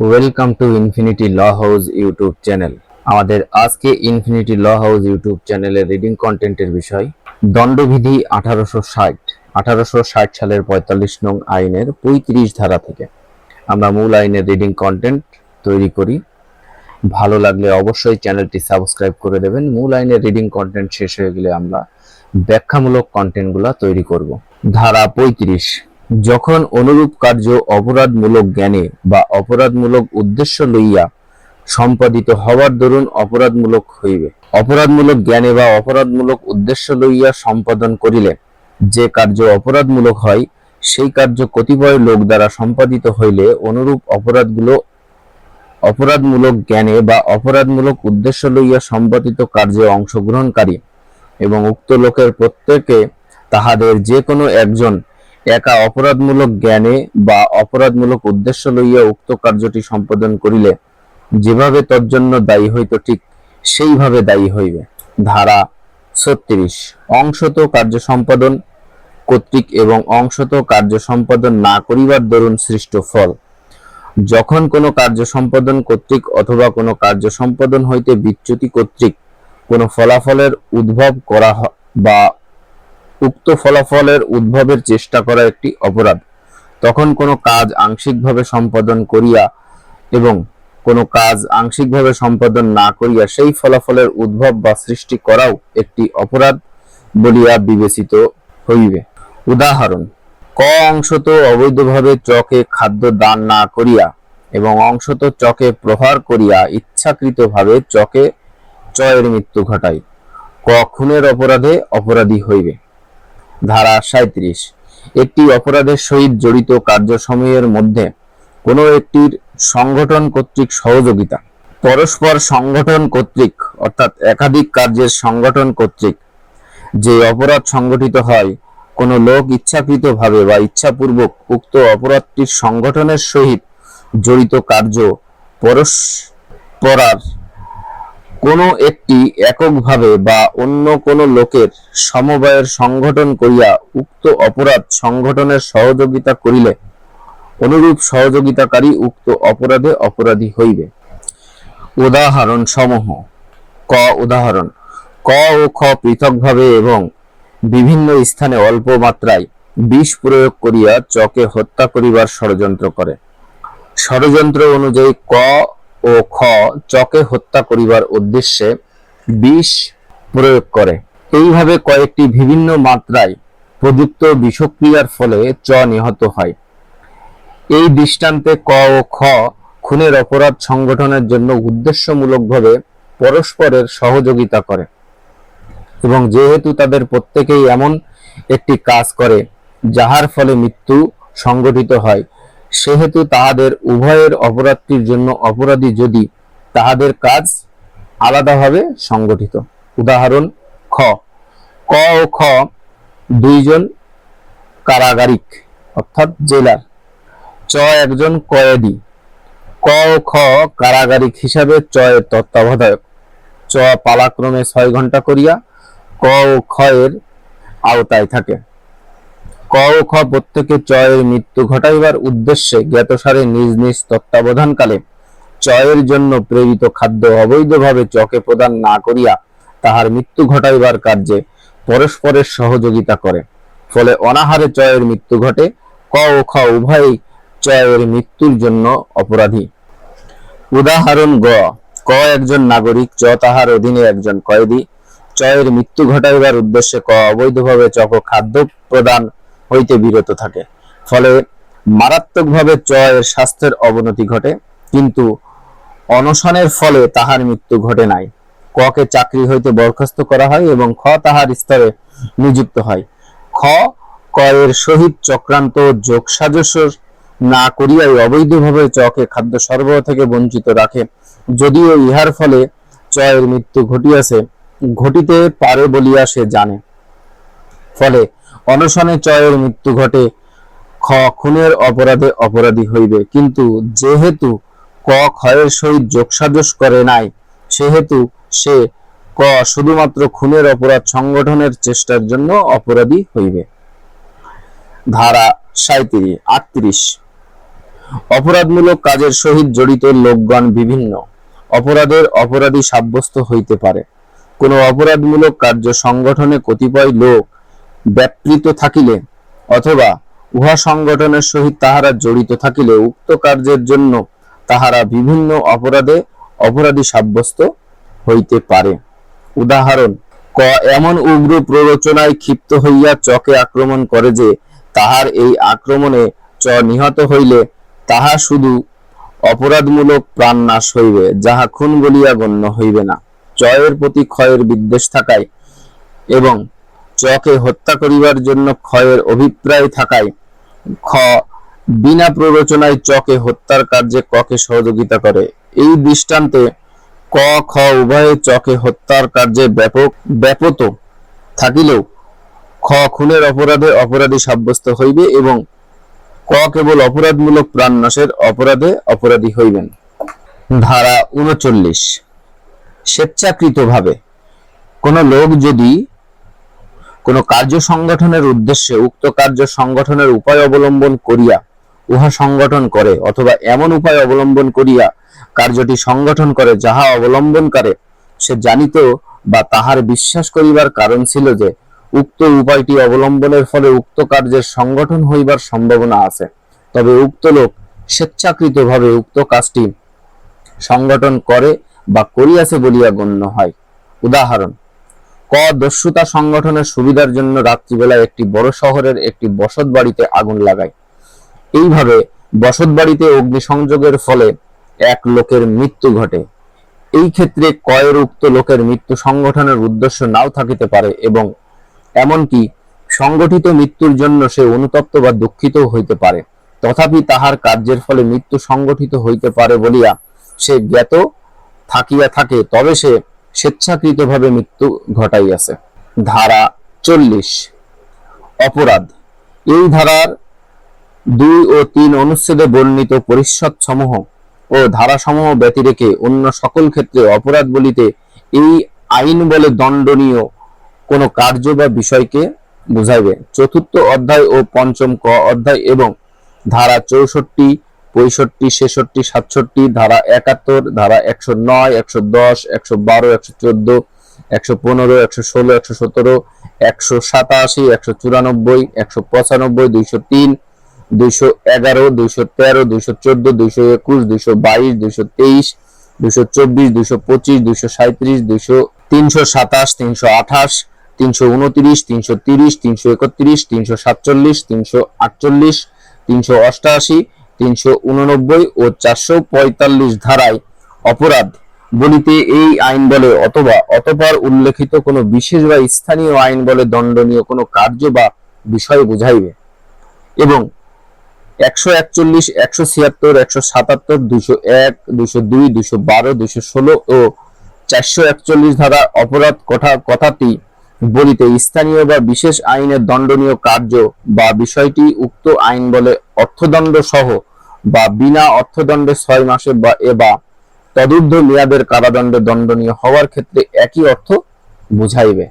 Welcome to infinity law house YouTube channel আমাদের আজকে infinity law house YouTube চ্যানেলের reading কন্টেন্টের বিষয়, দণ্ডবিধি আঠারোশো ষাট। আঠারোশো ষাট সালের পঁয়তাল্লিশ নং আইনের পঁয়ত্রিশ ধারা থেকে আমরা মূল আইনের রিডিং কন্টেন্ট তৈরি করি। ভালো লাগলে অবশ্যই চ্যানেলটি সাবস্ক্রাইব করে দেবেন। মূল আইনের রিডিং কন্টেন্ট শেষ হয়ে গেলে আমরা ব্যাখ্যামূলক কন্টেন্টগুলো তৈরি করব। ধারা পঁয়ত্রিশ যখন অনুরূপ কার্য অপরাধমূলক জ্ঞানে বা অপরাধমূলক উদ্দেশ্য লইয়া সম্পাদিত হওয়ার দরুন অপরাধমূলক হইবে। অপরাধমূলক জ্ঞানে বা অপরাধমূলক উদ্দেশ্য লইয়া সম্পাদন করিলে যে কার্য অপরাধমূলক হয়, সেই কার্য কতিপয় লোক দ্বারা সম্পাদিত হইলে অনুরূপ অপরাধগুলো অপরাধমূলক জ্ঞানে বা অপরাধমূলক উদ্দেশ্য লইয়া সম্পাদিত কার্যে অংশগ্রহণকারী এবং উক্ত লোকের প্রত্যেকে তাহাদের যে কোনো একজন একা অপরাধমূলক জ্ঞানে বা অপরাধমূলক উদ্দেশ্য লইয়া উক্ত কার্যটি সম্পাদন করিলে যেভাবে তজ্জন্য দায়ী হইত ঠিক সেইভাবে দায়ী হইবে। ধারা ছত্রিশ। অংশত কার্য সম্পাদন কর্তৃক এবং অংশত কার্য সম্পাদন না করিবার দরুন সৃষ্ট ফল। যখন কোনো কার্য সম্পাদন কর্তৃক অথবা কোনো কার্য সম্পাদন হইতে বিচ্যুতি কর্তৃক কোনো ফলাফলের উদ্ভব করা বা উক্ত ফলাফলের উদ্ভবের চেষ্টা করা একটি অপরাধ। তখন কোনো কাজ আংশিকভাবে সম্পাদন করিয়া এবং কোনো কাজ আংশিকভাবে সম্পাদন না করিয়া সেই ফলাফলের উদ্ভব বা সৃষ্টি করাও একটি অপরাধ বলিয়া বিবেচিত হইবে। উদাহরণ, ক অংশত অবৈধভাবে চকে খাদ্য দান না করিয়া এবং অংশত চকে প্রহার করিয়া ইচ্ছাকৃতভাবে চকে চয়ের মৃত্যু ঘটায়। ক খুনের অপরাধে অপরাধী হইবে। ধারা সাঁত্রিশ একটি অপরাধের সহিত জড়িত কার্যসমূহের মধ্যে কোনো একটির সংগঠন কর্তৃক সহযোগিতা, পরস্পর সংগঠন কর্তৃক অর্থাৎ একাধিক কার্যের সংগঠন কর্তৃক যে অপরাধ সংগঠিত হয়, কোনো লোক ইচ্ছাকৃতভাবে বা ইচ্ছাপূর্বক উক্ত অপরাধটির সংগঠনের সহিত জড়িত কার্য পরস্পরার কোনো একটি এককভাবে বা অন্য কোনো লোকের সমবায়ের সংগঠন করিয়া উক্ত অপরাধ সংগঠনের সহযোগিতা করিলে অনুরূপ সহযোগিতাকারী উক্ত অপরাধে অপরাধী হইবে। উদাহরণ সমূহ ক উদাহরণ। ক ও খ পৃথকভাবে এবং বিভিন্ন স্থানে অল্প মাত্রায় বিষ প্রয়োগ করিয়া চকে হত্যা করিবার ষড়যন্ত্র করে। ষড়যন্ত্র অনুযায়ী ক ও খ, চকে হত্যা করিবার উদ্দেশ্যে বিষ প্রয়োগ করে। এইভাবে কয়েকটি বিভিন্ন মাত্রায় প্রযুক্ত বিষক্রিয়ার ফলে চ নিহত হয়। এই দৃষ্টান্তে ক ও খ খুনের অপরাধ সংগঠনের জন্য উদ্দেশ্যমূলকভাবে পরস্পরের সহযোগিতা করে এবং যেহেতু তাদের প্রত্যেকেই এমন একটি কাজ করে, যাহার ফলে মৃত্যু সংগঠিত হয় সেহেতু তাহাদের উভয়ের অপরাধটির জন্য অপরাধী যদি তাহাদের কাজ আলাদাভাবে সংগঠিত। উদাহরণ, খ। ক ও খ দুইজন কারাগারিক, অর্থাৎ জেলার। চ একজন কয়েদি। ক ও খ কারাগারিক হিসাবে চ এর তত্ত্বাবধায়ক। চ পালাক্রমে ছয় ঘণ্টা করিয়া, ক ও খ এর আওতায় থাকে। ক ও খ প্রত্যেকে চয়ের মৃত্যু ঘটাইবার উদ্দেশ্যে জ্ঞাতসারে নিজ নিজ তত্ত্বাবধানকালে চয়ের জন্য প্রেরিত খাদ্য অবৈধভাবে চকে প্রদান না করিয়া তাহার মৃত্যু ঘটাইবার কার্যে পরস্পরের সহযোগিতা করে। ফলে অনাহারে চয়ের মৃত্যু ঘটে ক ও খ উভয়ই চয়ের মৃত্যুর জন্য অপরাধী। উদাহরণ গ, ক একজন নাগরিক, চ তাহার অধীনে একজন কয়েদি। চয়ের মৃত্যু ঘটাইবার উদ্দেশ্যে ক অবৈধভাবে চক খাদ্য প্রদান হইতে বিরত থাকে। ফলে মারাত্মকভাবে চ এর স্বাস্থ্যের অবনতি ঘটে, কিন্তু অনশনের ফলে তাহার মৃত্যু ঘটে নাই। ক কে চাকরি হইতে বরখাস্ত করা হয় এবং খ তাহার স্তরে নিযুক্ত হয়। খ ক এর সহিত চক্রান্ত যোগ সাজস্য না করিয়াই অবৈধভাবে চকে খাদ্য সরবরাহ থেকে বঞ্চিত রাখে। যদিও ইহার ফলে চয়ের মৃত্যু ঘটিয়াছে, ঘটিতে পারে বলিয়া সে জানে। ফলে অনশনে চয়ের মৃত্যু ঘটে। খ, খুনের অপরাধে অপরাধী হইবে। কিন্তু যেহেতু ক ক্ষয়ের সহিত যোগসাজস করে নাই, সেহেতু সে ক শুধুমাত্র খুনের অপরাধ সংগঠনের চেষ্টার জন্য অপরাধী হইবে। ধারা সাঁত্রিশ আটত্রিশ। অপরাধমূলক কাজের সহিত জড়িত লোকগণ বিভিন্ন। অপরাধের অপরাধী সাব্যস্ত হইতে পারে। কোন অপরাধমূলক কার্য সংগঠনে কতিপয় লোক ব্যাপৃত থাকিলে, অথবা উহা সংগঠনের সহিত তাহারা জড়িত থাকিলে উক্ত কার্যের জন্য তাহারা বিভিন্ন অপরাধে অপরাধী সাব্যস্ত হইতে পারে। উদাহরণ, ক, এমন উগ্র প্ররোচনায় ক্ষিপ্ত হইয়া চকে আক্রমণ করে যে তাহার এই আক্রমণে চ নিহত হইলে তাহা শুধু অপরাধমূলক প্রাণ নাশ হইবে, যাহা খুন বলিয়া গণ্য হইবে না। চয়ের প্রতি ক্ষয়ের বিদ্বেষ থাকায় এবং চকে হত্যা করিবার জন্য ক্ষয়ের অভিপ্রায় থাকায় খ, বিনা প্ররোচনায় চকে হত্যার কার্যে ককে সহযোগিতা করে। এই দৃষ্টান্তে ক, খ উভয়ে চকে হত্যার কার্যে ব্যাপক, ব্যাপত থাকিলেও খ খুনের অপরাধে অপরাধী সাব্যস্ত হইবে এবং ক কেবল অপরাধমূলক প্রাণ নাশের অপরাধে অপরাধী হইবেন। ধারা উনচল্লিশ। স্বেচ্ছাকৃতভাবে কোন লোক যদি কোন কার্য সংগঠনের উদ্দেশ্যে উক্ত কার্য সংগঠনের উপায় অবলম্বন করিয়া উহা সংগঠন করে, অথবা এমন উপায় অবলম্বন করিয়া কার্যটি সংগঠন করে যাহা অবলম্বন করে, সে জানিত বা তাহার বিশ্বাস করিবার কারণ ছিল যে, উক্ত উপায়টি অবলম্বনের ফলে উক্ত কার্যের সংগঠন হইবার সম্ভাবনা আছে। তবে উক্ত লোক স্বেচ্ছাকৃতভাবে উক্ত কাজটি সংগঠন করে বা করিয়াছে বলিয়া গণ্য হয়। উদাহরণ ক দস্যুতা সংগঠনের সুবিধার জন্য রাত্রিবেলায় একটি বড় শহরের একটি বসত বাড়িতে আগুন লাগায়। এইভাবে বসত বাড়িতে অগ্নিসংযোগের ফলে এক লোকের মৃত্যু ঘটে। এই ক্ষেত্রে কয়ের উক্ত লোকের মৃত্যু সংগঠনের উদ্দেশ্য নাও থাকিতে পারে এবং এমনকি সংগঠিত মৃত্যুর জন্য সে অনুতপ্ত বা দুঃখিত হইতে পারে। তথাপি তাহার কার্যের ফলে মৃত্যু সংগঠিত হইতে পারে বলিয়া সে জ্ঞাত থাকিয়া থাকে, তবে সে স্বেচ্ছাকৃতভাবে মৃত্যু ঘটাইয়াছে। ধারা চল্লিশ। অপরাধ। এই ধারার দুই ও তিন অনুচ্ছেদে বর্ণিত পরিষদ সমূহ ও ধারাসমূহ ব্যতিরেকে অন্য সকল ক্ষেত্রে অপরাধ বলিতে এই আইন বলে দণ্ডনীয় কোন কার্য বা বিষয়কে বুঝাইবে। চতুর্থ অধ্যায় ও পঞ্চম ক অধ্যায় এবং ধারা চৌষট্টি পঁয়ষট্টি, ছেষট্টি, সাতষট্টি, ধারা একাত্তর, ধারা একশো নয়, একশো দশ, একশো বারো, একশো চোদ্দ, একশো পনেরো, একশো ষোলো, একশো সতেরো, একশো সাতাশি, একশো চুরানব্বই, একশো পঁচানব্বই, দুইশো তিন, দুইশো এগারো, দুইশো তেরো, দুইশো চোদ্দ, দুইশো একুশ, দুইশো বাইশ, দুইশো তেইশ, দুইশো চব্বিশ, দুইশো পঁচিশ, দুইশো সাঁত্রিশ দুইশো তিনশো সাতাশ, তিনশো আঠাশ, তিনশো উনত্রিশ, তিনশো তিরিশ, তিনশো একত্রিশ, তিনশো সাতচল্লিশ, তিনশো আটচল্লিশ, তিনশো অষ্টাশি তিনশো উননব্বই ও চারশো পঁয়তাল্লিশ ধারায় অপরাধ। বলিতে এই আইন বলে অথবা অতপর উল্লেখিত কোনো বিশেষ বা স্থানীয় আইন বলে দণ্ডনীয় কোনো কার্য বা বিষয় বুঝাইবে এবং একশো একচল্লিশ, একশো ছিয়াত্তর, একশো সাতাত্তর দুইশো এক দুইশো দুই দুইশো বারো দুইশো ষোলো ও চারশো একচল্লিশ ধারা অপরাধ কথা কথাটি বলিতে স্থানীয় বা বিশেষ আইনের দণ্ডনীয় কার্য বা বিষয়টি উক্ত আইন বলে অর্থদণ্ড সহ বা বিনা অর্থদণ্ডে ছয় মাসে বা এবা তদুর্ধ মেয়াদের কারাদণ্ডে দণ্ডনীয় হওয়ার ক্ষেত্রে একই অর্থ বুঝাইবে।